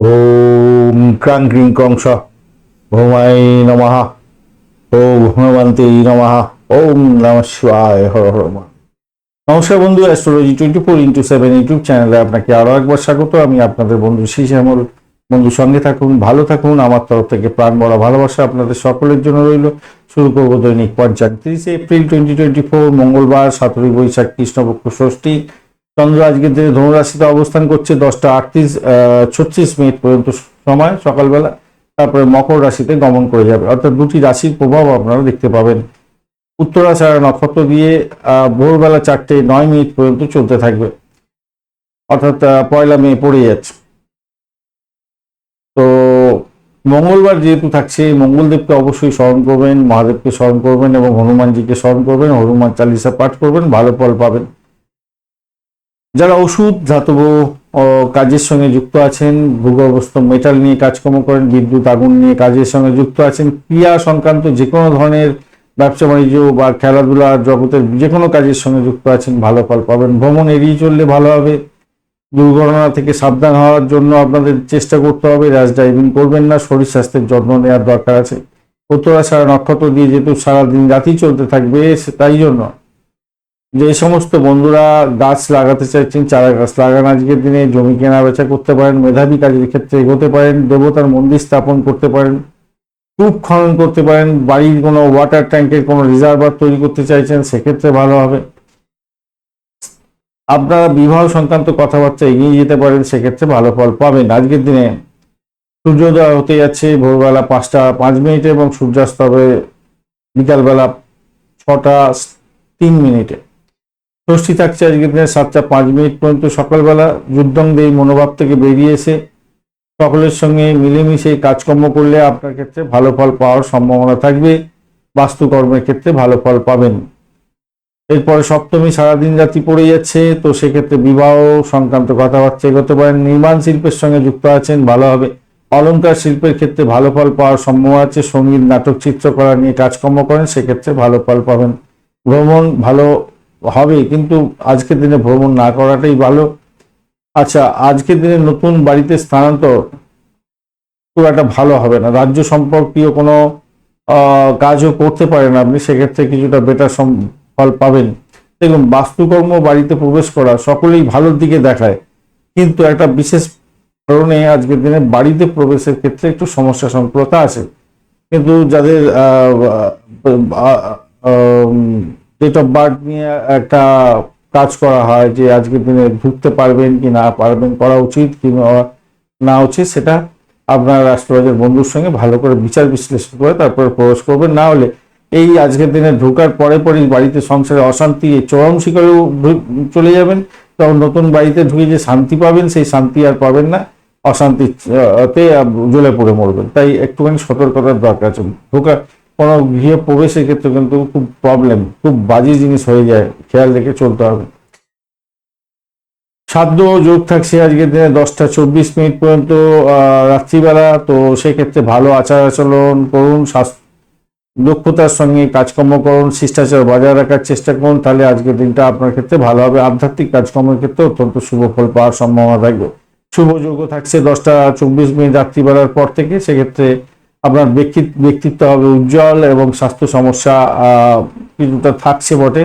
ওম ক্রাং ক্রিং ক্রংশ ভৌমাই নমঃ ওম ভগবন্তী নমঃ ওম নম শিবায় হর হর নমস্কার বন্ধু astrology twenty four into seven YouTube চ্যানেলে আপনাকে আরও একবার স্বাগত। আমি আপনাদের বন্ধু শ্রী শ্যামল বন্ধু, সঙ্গে থাকুন, ভালো থাকুন। আমার তরফ থেকে প্রাণ বড় ভালোবাসা আপনাদের সকলের জন্য রইল। শুরু করব দৈনিক পঞ্চায়েত তিরিশে এপ্রিল টোয়েন্টি টোয়েন্টি ফোর মঙ্গলবার সতেরোই বৈশাখ, কৃষ্ণপক্ষ ষষ্ঠী। চন্দ্র আজকের দিনে ধনুরাশিতে অবস্থান করছে দশটা আটত্রিশ ছত্রিশ মিনিট পর্যন্ত সময় সকালবেলা, তারপরে মকর রাশিতে গমন করে যাবে। অর্থাৎ দুটি রাশির প্রভাব আপনারা দেখতে পাবেন। উত্তরাষাঢ়া নক্ষত্র দিয়ে ভোরবেলা চারটে নয় মিনিট পর্যন্ত চলতে থাকবে। অর্থাৎ পয়লা মে পড়ে যাচ্ছে। তো মঙ্গলবার যেহেতু থাকছে, মঙ্গলদেবকে অবশ্যই স্মরণ করবেন, মহাদেবকে স্মরণ করবেন এবং হনুমানজিকে স্মরণ করবেন, হনুমান চালিসা পাঠ করবেন, ভালো ফল পাবেন। যারা ওষুধ, ধাতব কাজের সঙ্গে যুক্ত আছেন, ভূগর্ভস্থ মেটাল নিয়ে কাজকর্ম করেন, বিদ্যুৎ, আগুন নিয়ে কাজের সঙ্গে যুক্ত আছেন, ক্রিয়া সংক্রান্ত যে কোনো ধরনের ব্যবসা বাণিজ্য বা খেলাধুলা জগতের যে কোনো কাজের সঙ্গে যুক্ত আছেন, ভালো ফল পাবেন। ভ্রমণ এড়িয়ে চললে ভালো হবে। দুর্ঘটনা থেকে সাবধান হওয়ার জন্য আপনাদের চেষ্টা করতে হবে। র্যাশ ড্রাইভিং করবেন না, শরীর স্বাস্থ্যের যত্ন নেওয়ার দরকার আছে। উত্তরা সারা নক্ষত্র দিয়ে যেহেতু সারাদিন রাতই চলতে থাকবে তাই জন্য যে সমস্ত বন্ধুরা গাছ লাগাতে চাইছেন, চারা গাছ লাগান, আজকের দিনে জমি কেনা বেচা করতে পারেন, মেধাবী কাজের ক্ষেত্রে এগোতে পারেন, দেবতার মন্দির স্থাপন করতে পারেন কূপ খনন করতে পারেন, বাড়ির কোনো ওয়াটার ট্যাঙ্কের কোনো রিজার্ভার তৈরি করতে চাইছেন, সেক্ষেত্রে ভালো হবে। আপনারা বিবাহ সংক্রান্ত কথাবার্তা এগিয়ে যেতে পারেন, সেক্ষেত্রে ভালো ফল পাবেন। আজকের দিনে সূর্যোদয় হতে যাচ্ছে, ভোরবেলা পাঁচটা পাঁচ মিনিটে এবং সূর্যাস্ত হবে বিকালবেলা ছটা তিন মিনিটে। ষষ্ঠী থাকছে আজকের দিনে সাতটা পাঁচ মিনিট পর্যন্ত সকালবেলা যুদ্ধংদে এই মনোভাব থেকে বেরিয়ে এসে সকলের সঙ্গে মিলেমিশে কাজকর্ম করলে আপনার ক্ষেত্রে ভালো ফল পাওয়ার সম্ভাবনা থাকবে, বাস্তুকর্মের ক্ষেত্রে ভালো ফল পাবেন। এরপরে সপ্তমী সারাদিন রাতি পড়ে যাচ্ছে, তো সেক্ষেত্রে বিবাহ সংক্রান্ত কথাবার্তা এগোতে পারেন। নির্মাণ শিল্পের সঙ্গে যুক্ত আছেন, ভালো হবে। অলংকার শিল্পের ক্ষেত্রে ভালো ফল পাওয়ার সম্ভাবনা আছে। সংগীত, নাটক, চিত্রকলা নিয়ে কাজকর্ম করেন, সেক্ষেত্রে ভালো ফল পাবেন। ভ্রমণ, ভালো হবে কিন্তু আজকের দিনে ভ্রমণ না করাটাই ভালো। আচ্ছা আজকের দিনে নতুন বাড়িতে স্থানান্তর খুব একটা ভালো হবে না। রাজ্য সম্পর্কীয় কোনো কাজও করতে পারেন আপনি, সেক্ষেত্রে কিছুটা বেটার ফল পাবেন। দেখুন, বাস্তুকর্ম বাড়িতে প্রবেশ করা সকলেই ভালোর দিকে দেখায়, কিন্তু একটা বিশেষ কারণে আজকের দিনে বাড়িতে প্রবেশের ক্ষেত্রে একটু সমস্যা সংকুলতা আছে। কিন্তু যাদের ডেট অফ বার্থ নিয়ে একটা কাজ করা হয় যে আজকের দিনে ঢুকতে পারবেন কি না পারবেন, করা উচিত কি না- উচিত সেটা আপনার রাষ্ট্ররাজের বন্ধুর সঙ্গে ভালো করে বিচার বিশ্লেষণ করে তারপরে প্রবেশ করবেন। না হলে এই আজকের দিনে ঢোকার পরে পরেই বাড়িতে সংসারে অশান্তি চরম শিকারেও চলে যাবেন। তখন নতুন বাড়িতে ঢুকে যে শান্তি পাবেন সেই শান্তি আর পাবেন না। অশান্তিতে জ্বলে পড়ে মরবেন। তাই একটুখানি সতর্কতার দরকার আছে। ঢোকা কোনো গৃহে প্রবেশের ক্ষেত্রে কিন্তু খুব প্রবলেম খুব বাজে জিনিস হয়ে যায়, খেয়াল রেখে চলতে হবে। সাধ্য যোগ থাকছে আজকের দিনে দশটা চব্বিশ মিনিট পর্যন্ত রাত্রিবেলা, তো সেক্ষেত্রে ভালো আচার আচরণ করুন দক্ষতার সঙ্গে কাজকর্ম করুন, শিষ্টাচার বজায় রাখার চেষ্টা করুন, তাহলে আজকের দিনটা আপনার ক্ষেত্রে ভালো হবে। আধ্যাত্মিক কাজকর্মের ক্ষেত্রে অত্যন্ত শুভ ফল পাওয়ার সম্ভাবনা থাকবে। শুভ যোগ্য থাকছে দশটা চব্বিশ মিনিট রাত্রিবেলার পর থেকে, সেক্ষেত্রে আপনার ব্যক্তি- ব্যক্তিত্ব হবে উজ্জ্বল এবং স্বাস্থ্য সমস্যা কিছুটা থাকছে বটে।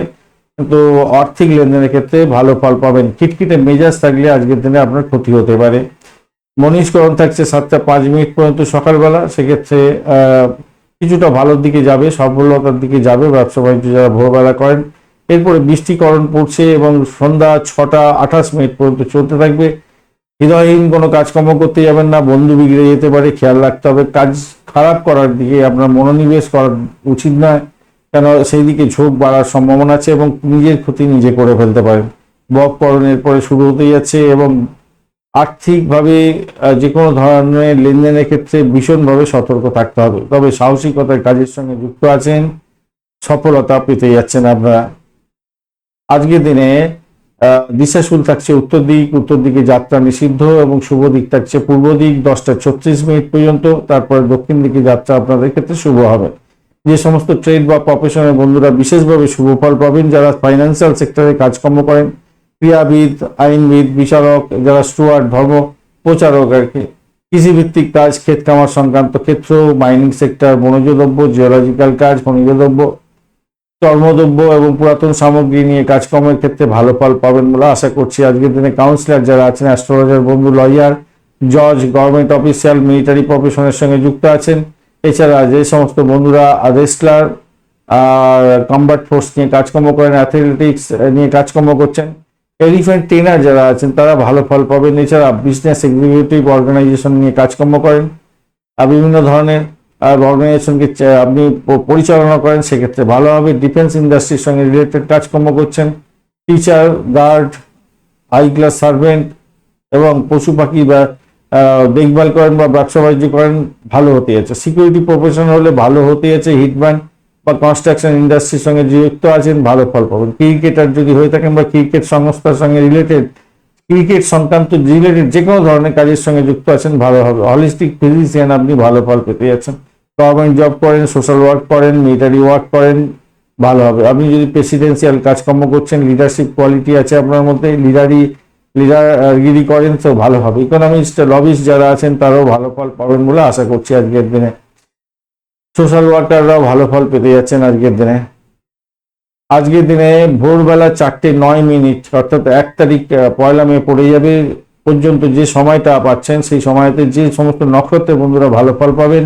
কিন্তু আর্থিক লেনদেনের ক্ষেত্রে ভালো ফল পাবেন। খিটখিটে মেজাজ থাকলে আজকের দিনে আপনার ক্ষতি হতে পারে। মনীষকরণ থাকছে সাতটা পাঁচ মিনিট পর্যন্ত সকালবেলা। সেক্ষেত্রে কিছুটা ভালোর দিকে যাবে, সফলতার দিকে যাবে। ব্যবসা বাণিজ্য যারা ভোরবেলা করেন, এরপরে বৃষ্টিকরণ পড়ছে এবং সন্ধ্যা ছটা আঠাশ মিনিট পর্যন্ত চলতে থাকবে। হৃদয়হীন কোনো কাজকর্ম করতে যাবেন না, বন্ধু বিগড়ে যেতে পারে, খেয়াল রাখতে হবে। কাজ খারাপ করার দিকে আপনার মনোনিবেশ করা উচিত নয়, কেন সেই দিকে ঝোঁক বাড়ার সম্ভাবনা আছে এবং নিজের ক্ষতি নিজে করে ফেলতে পারেন। বককরণের পরে শুরু হতে যাচ্ছে এবং আর্থিকভাবে যে কোনো ধরনের লেনদেনের ক্ষেত্রে ভীষণভাবে সতর্ক থাকতে হবে। তবে সাহসিকতার কাজের সঙ্গে যুক্ত আছেন, সফলতা পেতে যাচ্ছেন আপনারা। আজকের দিনে দিশাশুল থাকছে উত্তর দিক, উত্তর দিকে যাত্রা নিষিদ্ধ এবং শুভ দিক থাকছে পূর্ব দিক, দশটা ছত্রিশ মিনিট পর্যন্ত, তারপরে দক্ষিণ দিকে যাত্রা আপনাদের ক্ষেত্রে শুভ হবে। যে সমস্ত ট্রেড বা প্রফেশনের বন্ধুরা বিশেষভাবে শুভ ফল পাবেন, যারা ফাইন্যান্সিয়াল সেক্টরে কাজকর্ম করেন, ক্রীড়াবিদ, আইনবিদ, বিচারক, যারা স্টুয়ার্ড ধর্ম, প্রচারক আর কি, কৃষিভিত্তিক কাজ, ক্ষেত কামার সংক্রান্ত ক্ষেত্র মাইনিং সেক্টর বনজ দ্রব্য জিওলজিক্যাল কাজ, খনিজ দ্রব্য চর্মদ্রব্য এবং পুরাতন সামগ্রী নিয়ে কাজকর্মের ক্ষেত্রে ভালো ফল পাবেন বলে আশা করছি। আজকের দিনে কাউন্সিলর যারা আছেন অ্যাস্ট্রোলজার বন্ধু লয়ার জজ গভর্নমেন্ট অফিসিয়াল মিলিটারি প্রফেশনের সঙ্গে যুক্ত আছেন। এছাড়া যে সমস্ত বন্ধুরা রেসলার আর কম্বাট ফোর্স নিয়ে কাজকর্ম করেন অ্যাথলেটিক্স নিয়ে কাজকর্ম করছেন এলিফ্যান্ট ট্রেনার যারা আছেন, তারা ভালো ফল পাবেন। এছাড়া বিজনেস এক্সিকিউটিভ অর্গানাইজেশন নিয়ে কাজকর্ম করেন আর বিভিন্ন ধরনের অর্গানাইজেশনকে আপনি পরিচালনা করেন, সেক্ষেত্রে ভালো হবে। ডিফেন্স ইন্ডাস্ট্রির সঙ্গে রিলেটেড কাজকর্ম করছেন। Teacher guard high class servant এবং পশু পাখি বা দেখভাল করেন বা ব্যবসা বাণিজ্য করেন, ভালো হতে যাচ্ছে। সিকিউরিটি প্রফেশন হলে ভালো হতে যাচ্ছে। হিটম্যান বা কনস্ট্রাকশন ইন্ডাস্ট্রির সঙ্গে যুক্ত আছেন, ভালো ফল পাবেন। ক্রিকেটার যদি হয়ে থাকেন বা ক্রিকেট সংস্থার সঙ্গে রিলেটেড ক্রিকেট সংক্রান্ত রিলেটেড যে কোনো ধরনের কাজের সঙ্গে যুক্ত আছেন, ভালো হবে। হলিস্টিক ফিজিশিয়ান আপনি ভালো ফল পেতে যাচ্ছেন। গভর্নমেন্ট জব করেন সোশ্যাল ওয়ার্ক করেন মিলিটারি ওয়ার্ক করেন, ভালো হবে। আপনি যদি প্রেসিডেন্সিয়াল কাজকর্ম করছেন লিডারশিপ কোয়ালিটি আছে আপনার মধ্যে লিডারি লিডারগিরি করেন, তো ভালো হবে। ইকোনমিস্ট লবিস্ট যারা আছেন, তারাও ভালো ফল পাবেন বলে আশা করছি আজকের দিনে। সোশ্যাল ওয়ার্কাররাও ভালো ফল পেতে যাচ্ছেন আজকের দিনে। আজকের দিনে ভোরবেলা চারটে নয় মিনিট, অর্থাৎ এক তারিখ পয়লা মে পড়ে যাবে পর্যন্ত যে সময়টা পাচ্ছেন, সেই সময়তে যে সমস্ত নক্ষত্রের বন্ধুরা ভালো ফল পাবেন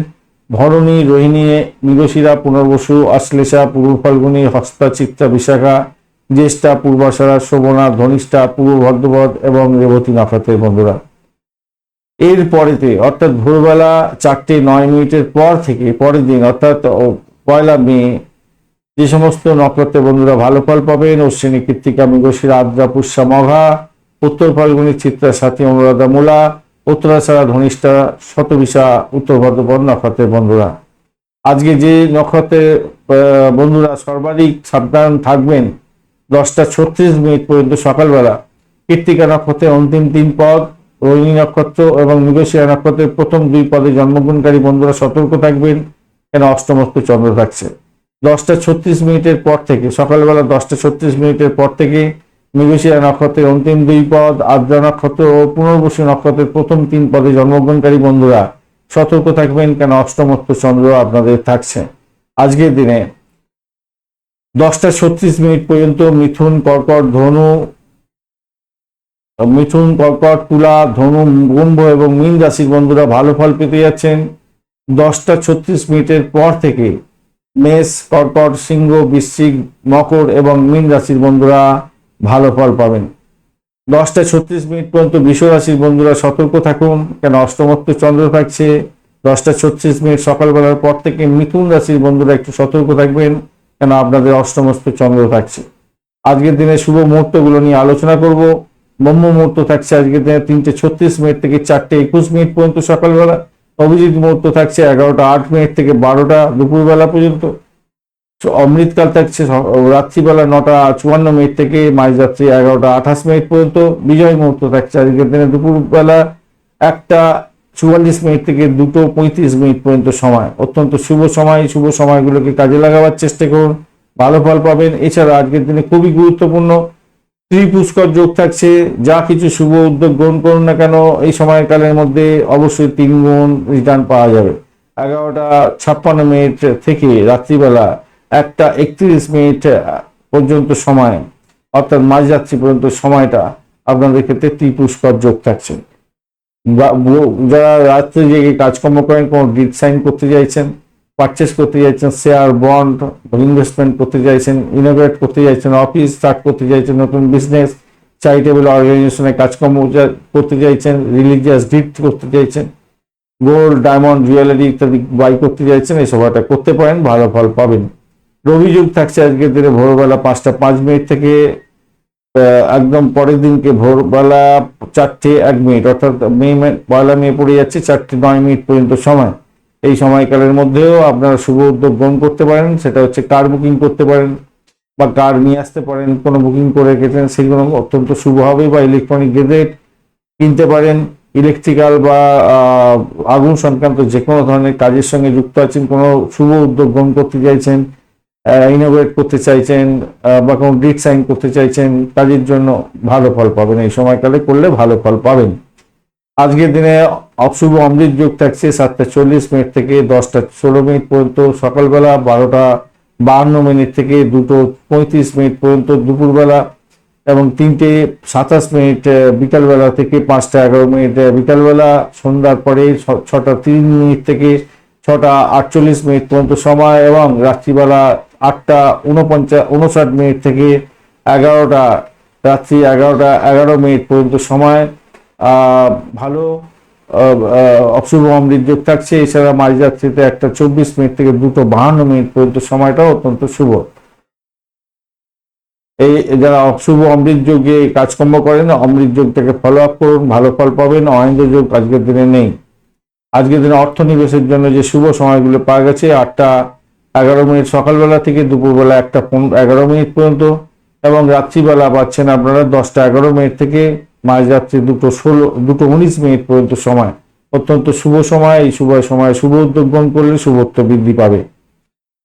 ভরণী, রোহিণী মৃগশিরা পুনর্বসু আশ্লেষা পূর্ব ফাল্গুনী হস্তা চিত্রা বিশাখা, জ্যেষ্ঠা পূর্বাষাঢ়া শোভনা, ধনিষ্ঠা, পূর্ব ভদ্রপদ এবং রেবতী নক্ষত্রের বন্ধুরা। এর পরেতে, অর্থাৎ ভোরবেলা চারটে নয় মিনিটের পর থেকে, পরের দিন, অর্থাৎ পয়লা মে, যে সমস্ত নক্ষত্রের বন্ধুরা ভালো ফল পাবেন, অশ্বিনী কৃত্তিকা, মৃগশিরা, আদ্রা, পুষ্যা, মঘা, উত্তর ফাল্গুনী, চিত্রা, সাথী, অনুরাধা, মূলা উত্তরাছাড়া ধনিষ্ঠা শতবিশা উত্তর ভদ্রপদ নক্ষত্রের বন্ধুরা। আজকে যে নক্ষত্রের বন্ধুরা সর্বাধিক সাবধান থাকবেন, দশটা ছত্রিশ মিনিট পর্যন্ত সকালবেলা। কৃত্তিকা নক্ষত্রের অন্তিম তিন পদ, রোহিণী নক্ষত্র এবং মৃগশিরা নক্ষত্রের প্রথম দুই পদে জন্মগ্রহণকারী বন্ধুরা সতর্ক থাকবেন, কেন অষ্টমস্ত চন্দ্র থাকছে। দশটা ছত্রিশ মিনিটের পর থেকে, সকালবেলা দশটা ছত্রিশ মিনিটের পর থেকে মৃগশিরা নক্ষত্রের অন্তিম দুই পদ, আদ্রা নক্ষত্র ও পুনর্বসু নক্ষত্রের প্রথম তিন পদে জন্মগ্রহণকারী বন্ধুরা, সতর্ক থাকবেন কেন অষ্টমস্ত চন্দ্র আপনাদের থাকছে। আজকের দিনে দশটা ছত্রিশ মিনিট পর্যন্ত মিথুন, কর্কট, ধনু, মিথুন, কর্কট, তুলা, ধনু, কুম্ভ এবং মীন রাশির বন্ধুরা ভালো ফল পেতে যাচ্ছেন। দশটা ছত্রিশ মিনিটের পর থেকে মেষ, কর্কট, সিংহ, বৃশ্চিক, মকর এবং মীন রাশির বন্ধুরা ভালো ফল পাবেন। দশটা ছত্রিশ মিনিট পর্যন্ত বিশ্ব রাশির বন্ধুরা সতর্ক থাকুন, কেন অষ্টমত্ব চন্দ্র থাকছে। দশটা ছত্রিশ মিনিট সকালবেলার পর থেকে মিথুন রাশির বন্ধুরা একটু সতর্ক থাকবেন, কেন আপনাদের অষ্টমস্ত চন্দ্র থাকছে। আজকের দিনে শুভ মুহূর্তগুলো নিয়ে আলোচনা করব। ব্রহ্ম মুহূর্ত থাকছে আজকের দিনে তিনটে ছত্রিশ মিনিট থেকে চারটে একুশ মিনিট পর্যন্ত সকালবেলা। অভিজিৎ মুহূর্ত থাকছে এগারোটা আট মিনিট থেকে বারোটা দুপুরবেলা পর্যন্ত। অমৃতকাল থাকছে রাত্রিবেলা নটা চুয়ান্ন মিনিট থেকে মাঝরাত্রি এগারোটা আঠাশ মিনিট পর্যন্ত বিজয় মুহূর্ত থাকছে আজকের দিনে। দুপুরবেলা একটা চুয়াল্লিশ মিনিট থেকে দুটো পঁয়ত্রিশ মিনিট পর্যন্ত সময়। অত্যন্ত শুভ সময়, শুভ সময়গুলোকে কাজে লাগাবার চেষ্টা করুন। ভালো ফল পাবেন। এছাড়া আজকের দিনে খুবই গুরুত্বপূর্ণ ত্রিপুষ্কর যোগ থাকছে। যা কিছু শুভ উদ্যোগ গ্রহণ করুন না কেন, এই সময়কালের মধ্যে অবশ্যই তিন গুণ রিটার্ন পাওয়া যাবে। এগারোটা ছাপ্পান্ন মিনিট থেকে রাত্রিবেলা একটা একত্রিশ মিনিট পর্যন্ত সময়, অর্থাৎ মাঝরাত্রি পর্যন্ত সময়টা আপনাদের ক্ষেত্রে ত্রিপুষ্কর যোগ থাকছে। যারা রাত্রে জেগে কাজকর্ম করেন, কোনো ডিট সাইন করতে চাইছেন পারচেস করতে চাইছেন শেয়ার বন্ড ইনভেস্টমেন্ট করতে চাইছেন ইনোভেট করতে চাইছেন অফিস স্টার্ট করতে চাইছেন, নতুন বিজনেস চ্যারিটেবল অর্গানাইজেশনে কাজকর্ম করতে চাইছেন রিলিজিয়াস ডিট করতে চাইছেন গোল্ড ডায়মন্ড জুয়েলারি ইত্যাদি বাই করতে চাইছেন, এই সবটা করতে পারেন, ভালো ফল পাবেন। রবি যুগ থাকছে আজকের দিনে ভোরবেলা পাঁচটা পাঁচ মিনিট থেকে একদম পরের দিনকে ভোরবেলা চারটে এক মিনিট, অর্থাৎ মে- পয়লা মে পড়ে যাচ্ছে চারটে নয় মিনিট পর্যন্ত সময়। এই সময়কালের মধ্যেও আপনারা শুভ উদ্যোগ গ্রহণ করতে পারেন, সেটা হচ্ছে কার বুকিং করতে পারেন বা কার নিয়ে আসতে পারেন, কোনো বুকিং করে রেখেছেন সেগুলো অত্যন্ত শুভ হবে বা ইলেকট্রনিক গেজেট কিনতে পারেন, ইলেকট্রিক্যাল বা আগুন সংক্রান্ত যে কোনো ধরনের কাজের সঙ্গে যুক্ত আছেন, কোনো শুভ উদ্যোগ গ্রহণ করতে চাইছেন ইনোভেট করতে চাইছেন বা কোনো ডিট সাইন করতে চাইছেন কাজের জন্য ভালো ফল পাবেন। এই সময়কালে করলে ভালো ফল পাবেন। আজকের দিনে অশুভ অমৃত যোগ থাকছে সাতটা চল্লিশ মিনিট থেকে দশটা ষোলো মিনিট পর্যন্ত, সকালবেলা বারোটা বাহান্ন মিনিট থেকে দুটো পঁয়ত্রিশ মিনিট পর্যন্ত দুপুরবেলা এবং তিনটে সাতাশ মিনিট বিকালবেলা থেকে পাঁচটা এগারো মিনিট বিকালবেলা সন্ধ্যার পরে ছটা তিন মিনিট থেকে ছটা আটচল্লিশ মিনিট পর্যন্ত সময় এবং রাত্রিবেলা আটটা উনপঞ্চাশ উনষাট মিনিট থেকে এগারোটা, রাত্রি এগারোটা, এগারো মিনিট পর্যন্ত সময়। ভালো অশুভ অমৃত যোগ থাকছে। এছাড়া মাঝরাত্রিতে একটা চব্বিশ মিনিট থেকে দুটো বাহান্ন মিনিট পর্যন্ত সময়টাও অত্যন্ত শুভ। এই যারা অশুভ অমৃত যোগে কাজকর্ম করেন, অমৃত যোগ থেকে ফলো আপ করুন, ভালো ফল পাবেন। অহেন্দ্র যোগ আজকের দিনে নেই। আজকের দিনে অর্থ নিবেশের জন্য যে শুভ সময়গুলো পাওয়া গেছে, আটটা এগারো মিনিট, সকালবেলা থেকে দুপুরবেলা একটা এগারো মিনিট পর্যন্ত এবং রাত্রিবেলা পাচ্ছেন আপনারা দশটা এগারো মিনিট থেকে মাঝরাত্রি দুটো ষোলো, দুটো উনিশ মিনিট পর্যন্ত সময়। অত্যন্ত শুভ সময়, এই শুভ সময়ে শুভ উদ্যোগ গ্রহণ করলে শুভত্ব বৃদ্ধি পাবে।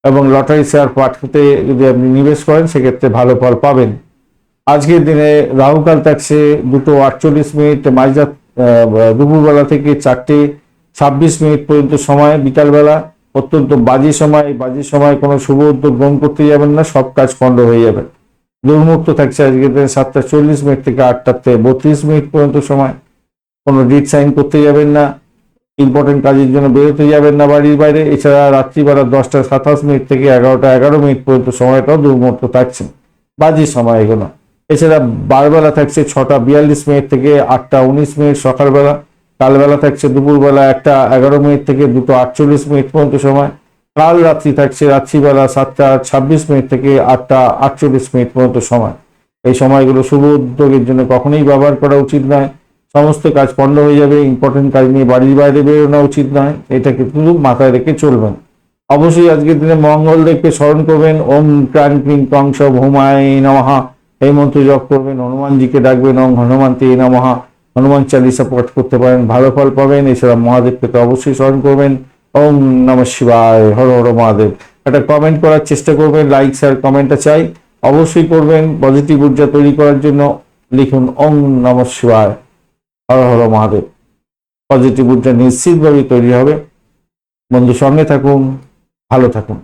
এবং লটারি শেয়ার পাঠতে যদি আপনি নিবেশ করেন, সেক্ষেত্রে ভালো ফল পাবেন। আজকের দিনে রাহুকাল থাকছে দুটো আটচল্লিশ মিনিট, মাঝরাত দুপুরবেলা থেকে চারটে ছাব্বিশ মিনিট পর্যন্ত সময়, বিকালবেলা। অত্যন্ত বাজে সময় বাজে সময় কোনো শুভ উদ্যোগ গ্রহণ করতে যাবেন না, সব কাজ পণ্ড হয়ে যাবে। দুর্মুক্ত থাকছে আজকের দিনে সাতটা চল্লিশ মিনিট থেকে আটটাতে বত্রিশ মিনিট পর্যন্ত সময়। কোনো ডিট সাইন করতে যাবেন না ইম্পর্টেন্ট কাজের জন্য বেরোতে যাবেন না বাড়ির বাইরে। এছাড়া রাত্রিবেলা দশটা সাতাশ মিনিট থেকে এগারোটা এগারো মিনিট পর্যন্ত সময়টাও দুর্মুক্ত থাকছে। বাজে সময় এগুলো। এছাড়া বারবেলা থাকছে ছটা বিয়াল্লিশ মিনিট থেকে আটটা উনিশ মিনিট সকালবেলা। কালবেলা থাকছে দুপুরবেলা একটা এগারো মিনিট থেকে দুটো আটচল্লিশ মিনিট পর্যন্ত সময়। কাল রাত্রি থাকছে রাত্রিবেলা সাতটা ছাব্বিশ মিনিট থেকে আটটা আটচল্লিশ মিনিট পর্যন্ত সময়। এই সময়গুলো শুভ উদ্যোগের জন্য কখনোই ব্যবহার করা উচিত নয়। সমস্ত কাজ পণ্ড হয়ে যাবে ইম্পর্টেন্ট কাজ নিয়ে বাড়ির বাইরে বেরোনো উচিত নয়। এটাকে শুধু মাথায় রেখে চলবেন। অবশ্যই আজকের দিনে মঙ্গল দেখে স্মরণ করবেন। ওম ক্রাং ক্রিং কংস ভৌমায় নমহা এই মন্ত্র জপ করবেন, হনুমানজিকে ডাকবেন, ওম হনুমান তে নমহা হনুমান চালিসা পাঠ করতে পারেন, ভালো ফল পাবেন। এছাড়া মহাদেবকে তো অবশ্যই স্মরণ করবেন। ওম নম শিবায়, হর হর মহাদেব। একটা কমেন্ট করার চেষ্টা করবেন লাইক শেয়ার কমেন্টটা চাই। অবশ্যই করবেন পজিটিভ ঊর্জা তৈরি করার জন্য লিখুন, ওম নম শিবায়, হর হর মহাদেব। পজিটিভ ঊর্জা নিশ্চিতভাবেই তৈরি হবে। বন্ধু, সঙ্গে থাকুন, ভালো থাকুন।